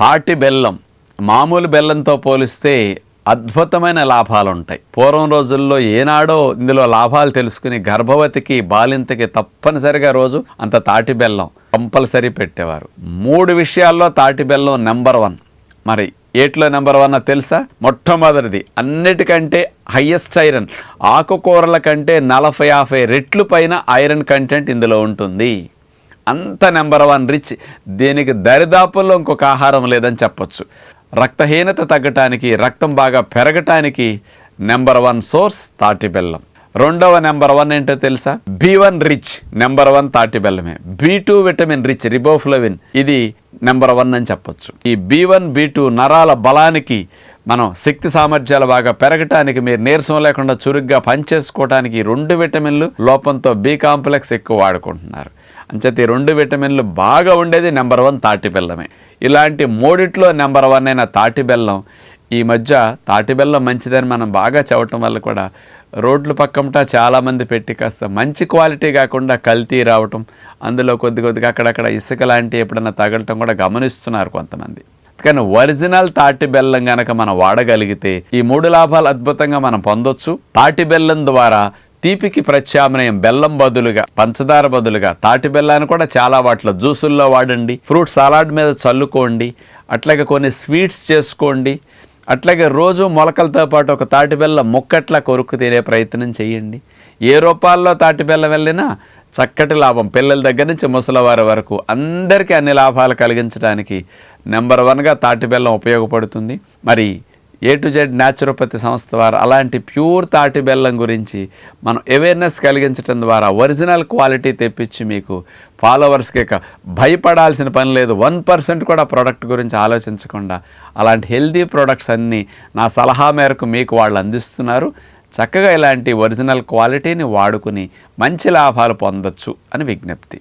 తాటి బెల్లం మామూలు బెల్లంతో పోలిస్తే అద్భుతమైన లాభాలు ఉంటాయి పూర్వం రోజుల్లో ఏనాడో ఇందులో లాభాలు తెలుసుకుని గర్భవతికి బాలింతకి తప్పనిసరిగా రోజు అంత తాటి బెల్లం కంపల్సరీ పెట్టేవారు. మూడు విషయాల్లో తాటి బెల్లం నెంబర్ వన్. మరి ఏట్లో నెంబర్ వన్ తెలుసా? మొట్టమొదటిది అన్నిటికంటే హయ్యెస్ట్ ఐరన్. ఆకుకూరల కంటే నలభై యాభై రెట్లు పైన ఐరన్ కంటెంట్ ఇందులో ఉంటుంది. అంత నెంబర్ వన్ రిచ్ దీనికి దరిదాపుల్లో ఇంకొక ఆహారం లేదని చెప్పొచ్చు. రక్తహీనత తగ్గటానికి రక్తం బాగా పెరగటానికి నెంబర్ వన్ సోర్స్ తాటి బెల్లం. రెండవ నెంబర్ వన్ ఏంటో తెలుసా? B one rich number one తాటి బెల్లమే. B two vitamin rich riboflavin ఇది నెంబర్ వన్ అని చెప్పొచ్చు. ఈ బి వన్ బి టూ నరాల బలానికి మనం శక్తి సామర్థ్యాలు బాగా పెరగటానికి మీరు నీరసం లేకుండా చురుగ్గా పనిచేసుకోవడానికి రెండు విటమిన్లు లోపంతో బి కాంప్లెక్స్ ఎక్కువ వాడుకుంటున్నారు. అంచేత ఈ రెండు విటమిన్లు బాగా ఉండేది నెంబర్ వన్ తాటి బెల్లమే. ఇలాంటి మూడిట్లో నెంబర్ వన్ అయిన తాటి బెల్లం ఈ మధ్య తాటి బెల్లం మంచిదని మనం బాగా చవటం వల్ల కూడా రోడ్లు పక్కమట చాలామంది పెట్టి కాస్త మంచి క్వాలిటీ కాకుండా కల్తీ రావటం అందులో కొద్ది కొద్దిగా అక్కడక్కడ ఇసుక లాంటి ఎప్పుడైనా తగలటం కూడా గమనిస్తున్నారు కొంతమంది. కానీ ఒరిజినల్ తాటి బెల్లం కనుక మనం వాడగలిగితే ఈ మూడు లాభాలు అద్భుతంగా మనం పొందొచ్చు. తాటి బెల్లం ద్వారా తీపికి ప్రత్యామ్నాయం బెల్లం బదులుగా పంచదార బదులుగా తాటి బెల్లాన్ని కూడా చాలా వాటిలో జ్యూసుల్లో వాడండి ఫ్రూట్ సలాడ్ మీద చల్లుకోండి అట్లాగే కొన్ని స్వీట్స్ చేసుకోండి అట్లాగే రోజు మొలకలతో పాటు ఒక తాటిబెల్ల ముక్కట్ల ముక్కట్లా కొరుకు తీరే ప్రయత్నం చేయండి. ఏ రూపాల్లో తాటిబెల్ల వెళ్ళినా చక్కటి లాభం. పిల్లల దగ్గర నుంచి ముసలివారి వరకు అందరికీ అన్ని లాభాలు కలిగించడానికి నెంబర్ వన్గా తాటిబెల్లం ఉపయోగపడుతుంది. మరి ఏ టు జెడ్ న్యాచురోపతి సంస్థ వారు అలాంటి ప్యూర్ తాటి బెల్లం గురించి మనం అవేర్నెస్ కలిగించడం ద్వారా ఒరిజినల్ క్వాలిటీ తెప్పించి మీకు ఫాలోవర్స్కి భయపడాల్సిన పని లేదు. వన్ పర్సెంట్ కూడా ప్రోడక్ట్ గురించి ఆలోచించకుండా అలాంటి హెల్దీ ప్రోడక్ట్స్ అన్నీ నా సలహా మేరకు మీకు వాళ్ళు అందిస్తున్నారు. చక్కగా ఇలాంటి ఒరిజినల్ క్వాలిటీని వాడుకుని మంచి లాభాలు పొందొచ్చు అని విజ్ఞప్తి.